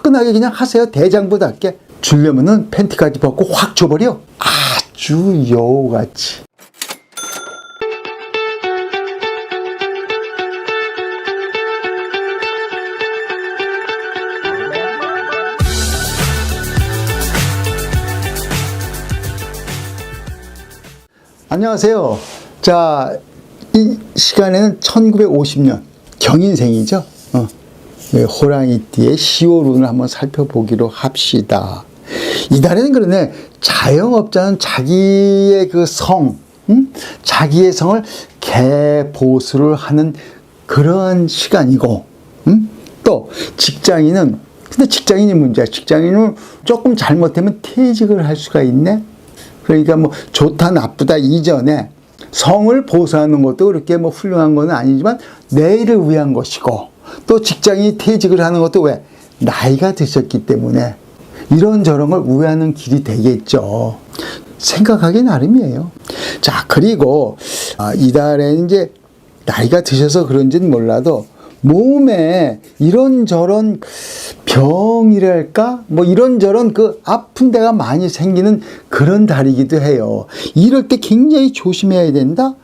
화끈하게 그냥 하세요. 대장부답게. 주려면은 팬티까지 벗고 확 줘버려. 아주 여우같이. 안녕하세요. 자, 이 시간에는 1950년 경인생이죠. 어. 네, 호랑이띠의 10월운을 한번 살펴보기로 합시다. 이달에는 그러네 자영업자는 자기의 그 성, 음? 자기의 성을 개보수를 하는 그런 시간이고, 음? 또 직장인은 근데 직장인이 문제야. 직장인은 조금 잘못하면 퇴직을 할 수가 있네. 그러니까 뭐 좋다 나쁘다 이전에 성을 보수하는 것도 그렇게 뭐 훌륭한 건 아니지만 내일을 위한 것이고 또 직장이 퇴직을 하는 것도 왜 나이가 드셨기 때문에 이런저런 걸 우회하는 길이 되겠죠. 생각하기 나름이에요. 자, 그리고 아, 이달에 이제 나이가 드셔서 그런지는 몰라도 몸에 이런저런 병이랄까? 뭐 이런저런 그 아픈 데가 많이 생기는 그런 달이기도 해요. 이럴 때 굉장히 조심해야 된다?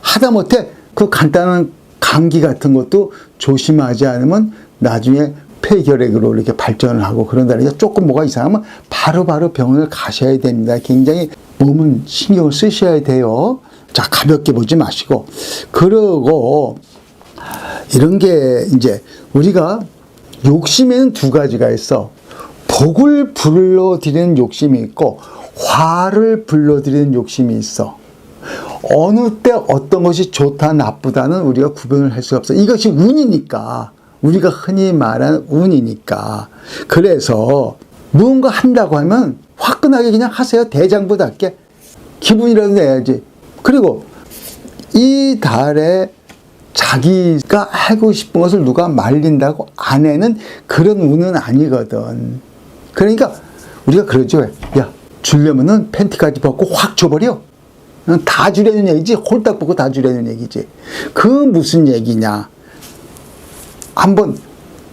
하다못해 그 간단한 감기 같은 것도 조심하지 않으면 나중에 폐결핵으로 이렇게 발전을 하고 그런다니까 조금 뭐가 이상하면 바로 바로 병원을 가셔야 됩니다. 굉장히 몸은 신경을 쓰셔야 돼요. 자, 가볍게 보지 마시고. 그러고 이런 게 이제 우리가 욕심에는 두 가지가 있어. 복을 불러들이는 욕심이 있고 화를 불러들이는 욕심이 있어. 어느 때 어떤 것이 좋다 나쁘다는 우리가 구분을 할 수가 없어. 이것이 운이니까. 우리가 흔히 말하는 운이니까. 그래서 무언가 한다고 하면 화끈하게 그냥 하세요. 대장부답게. 기분이라도 내야지. 그리고 이 달에 자기가 하고 싶은 것을 누가 말린다고 안 해는 그런 운은 아니거든. 그러니까 우리가 그러죠. 야, 주려면은 팬티까지 벗고 확 줘버려. 다 주려는 얘기지. 홀딱 벗고 다 주려는 얘기지. 그 무슨 얘기냐. 한번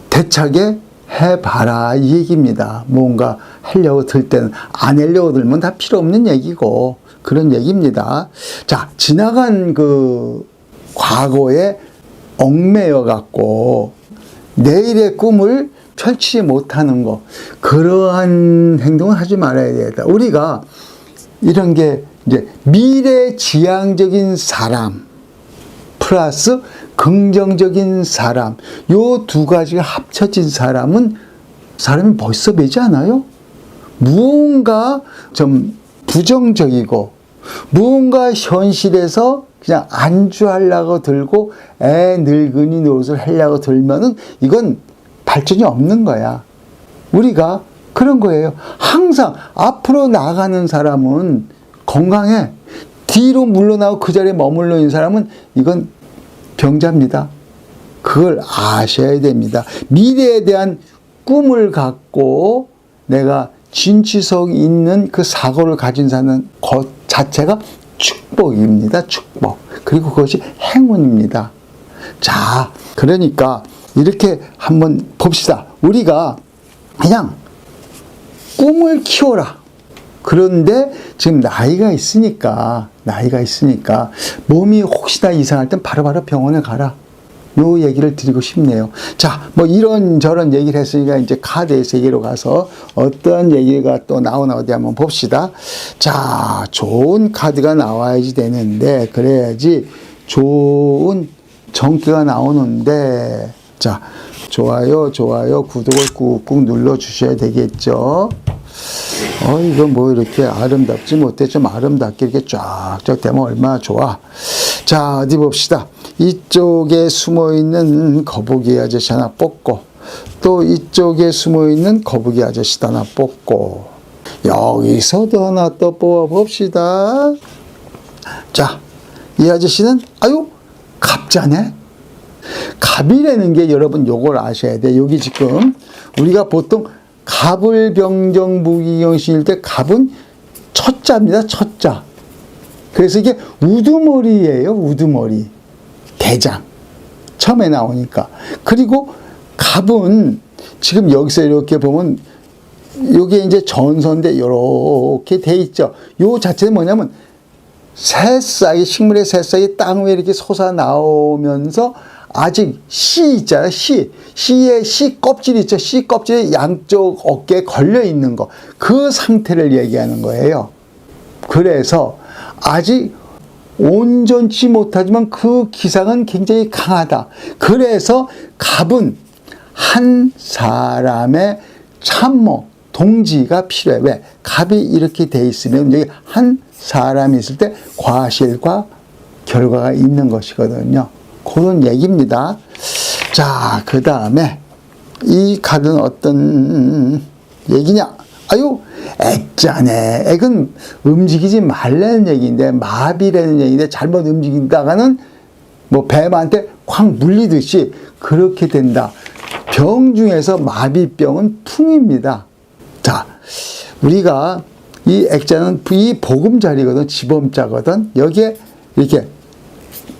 대차게 해봐라. 이 얘기입니다. 뭔가 하려고 들 때는 안 하려고 들면 다 필요 없는 얘기고 그런 얘기입니다. 자, 지나간 그 과거에 얽매여 갖고 내일의 꿈을 펼치지 못하는 거 그러한 행동을 하지 말아야 되겠다. 우리가 이런 게 이제 미래 지향적인 사람 플러스 긍정적인 사람 요 두 가지가 합쳐진 사람은 사람이 벌써 되지 않아요? 무언가 좀 부정적이고 무언가 현실에서 그냥 안주하려고 들고 애 늙은이 노릇을 하려고 들면은 이건 발전이 없는 거야. 우리가 그런 거예요. 항상 앞으로 나가는 사람은 건강해. 뒤로 물러나고 그 자리에 머물러 있는 사람은 이건 병자입니다. 그걸 아셔야 됩니다. 미래에 대한 꿈을 갖고 내가 진취성 있는 그 사고를 가진 사는 것 자체가 축복입니다. 축복. 그리고 그것이 행운입니다. 자, 그러니까 이렇게 한번 봅시다. 우리가 그냥 꿈을 키워라. 그런데 지금 나이가 있으니까, 나이가 있으니까 몸이 혹시나 이상할 땐 바로 바로 병원에 가라. 요 얘기를 드리고 싶네요. 자, 뭐 이런 저런 얘기를 했으니까 이제 카드의 세계로 가서 어떤 얘기가 또 나오나 어디 한번 봅시다. 자, 좋은 카드가 나와야지 되는데, 그래야지 좋은 정기가 나오는데, 자, 좋아요, 좋아요, 구독을 꾹꾹 눌러 주셔야 되겠죠. 어, 이거 뭐 이렇게 아름답지 못해 좀 아름답게 이렇게 쫙쫙 되면 얼마나 좋아. 자, 어디 봅시다. 이쪽에 숨어 있는 거북이 아저씨 하나 뽑고, 또 이쪽에 숨어 있는 거북이 아저씨 하나 뽑고, 여기서도 하나 또 뽑아 봅시다. 자, 이 아저씨는, 아유, 갑자네? 갑이라는 게 여러분 요걸 아셔야 돼. 여기 지금 우리가 보통 갑을 병정 무기경신일 때 갑은 첫자입니다. 첫자. 그래서 이게 우두머리예요. 우두머리. 대장. 처음에 나오니까. 그리고 갑은 지금 여기서 이렇게 보면 요게 이제 전선대 이렇게 돼 있죠. 요 자체는 뭐냐면 새싹이 식물의 새싹이 땅 위에 이렇게 솟아 나오면서 아직 씨 있잖아요. 씨. 씨의 씨 껍질 있죠. 씨 껍질이 양쪽 어깨에 걸려 있는 거. 그 상태를 얘기하는 거예요. 그래서 아직 온전치 못하지만 그 기상은 굉장히 강하다. 그래서 갑은 한 사람의 참모, 동지가 필요해. 왜? 갑이 이렇게 돼 있으면 여기 한 사람이 있을 때 과실과 결과가 있는 것이거든요. 그런 얘기입니다. 자, 그 다음에 이 카드는 어떤 얘기냐? 아유, 액자네. 액은 움직이지 말라는 얘기인데, 마비라는 얘기인데, 잘못 움직인다가는 뭐 뱀한테 콱 물리듯이 그렇게 된다. 병 중에서 마비병은 풍입니다. 자, 우리가 이 액자는 이 보금자리거든, 지범자거든. 여기에 이렇게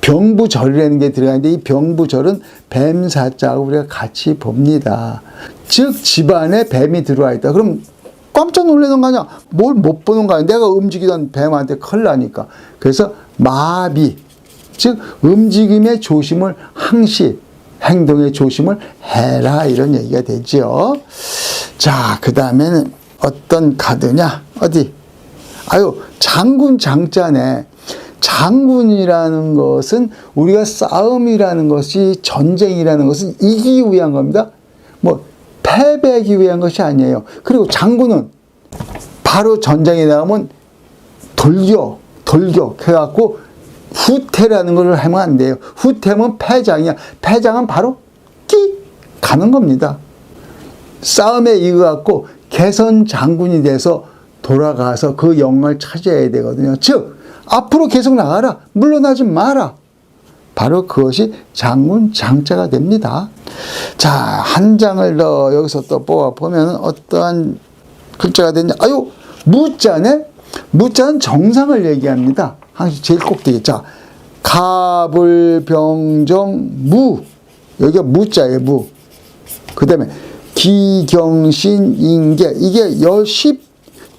병부절이라는 게 들어가는데 이 병부절은 뱀사자하고 우리가 같이 봅니다. 즉 집안에 뱀이 들어와 있다. 그럼 깜짝 놀라는 거 아니야? 뭘 못 보는 거 아니야? 내가 움직이던 뱀한테 큰일 나니까. 그래서 마비, 즉 움직임의 조심을 항시 행동의 조심을 해라 이런 얘기가 되죠. 자, 그 다음에는 어떤 카드냐? 어디? 아유, 장군 장자네. 장군이라는 것은 우리가 싸움이라는 것이 전쟁이라는 것은 이기기 위한 겁니다. 뭐 패배하기 위한 것이 아니에요. 그리고 장군은 바로 전쟁에 나가면 돌격, 돌격 해갖고 후퇴라는 걸 하면 안 돼요. 후퇴면 패장이야. 패장은 바로 끼 가는 겁니다. 싸움에 이겨갖고 개선 장군이 돼서 돌아가서 그 영광을 찾아야 되거든요. 즉, 앞으로 계속 나가라. 물러나지 마라. 바로 그것이 장군 장자가 됩니다. 자, 한 장을 더 여기서 또 뽑아 보면 어떠한 글자가 되냐. 아유, 무자네? 무자는 정상을 얘기합니다. 항상 제일 꼭대기. 자, 가불병정 무. 여기가 무자예요, 무. 그 다음에 기경신 인계. 이게 여십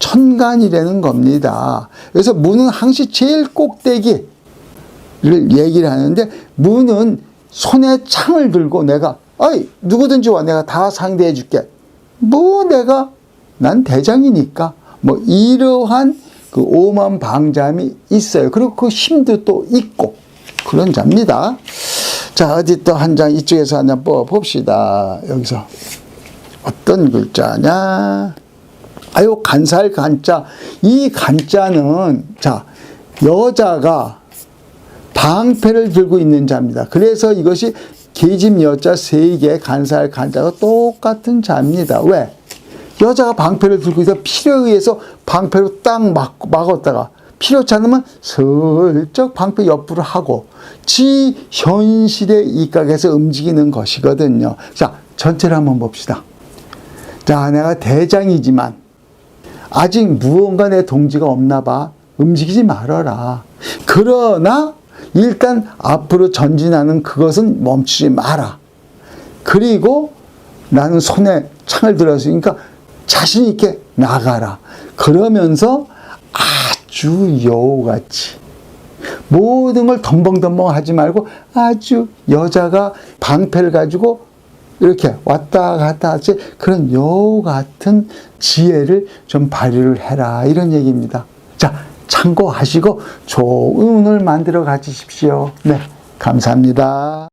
천간이라는 겁니다. 그래서 무는 항시 제일 꼭대기를 얘기를 하는데 무는 손에 창을 들고 내가 어이 누구든지 와 내가 다 상대해 줄게. 뭐 내가 난 대장이니까 뭐 이러한 그 오만 방잠이 있어요. 그리고 그 힘도 또 있고 그런 자입니다. 자 어디 또 한 장 이쪽에서 한 장 뽑아 봅시다. 여기서 어떤 글자냐? 아유 간살 간자 이 간자는 자 여자가 방패를 들고 있는 자입니다. 그래서 이것이 계집 여자 세 개 간살 간자가 똑같은 자입니다. 왜? 여자가 방패를 들고 있어 필요에 의해서 방패로 딱 막, 막았다가 필요치 않으면 슬쩍 방패 옆으로 하고 지 현실에 입각해서 움직이는 것이거든요. 자 전체를 한번 봅시다. 자 내가 대장이지만 아직 무언가 내 동지가 없나 봐. 움직이지 말아라. 그러나 일단 앞으로 전진하는 그것은 멈추지 마라. 그리고 나는 손에 창을 들었으니까 자신 있게 나가라. 그러면서 아주 여우같이 모든 걸 덤벙덤벙 하지 말고 아주 여자가 방패를 가지고 이렇게 왔다 갔다 하지 그런 여우 같은 지혜를 좀 발휘를 해라 이런 얘기입니다. 자 참고하시고 좋은 운을 만들어 가지십시오. 네 감사합니다.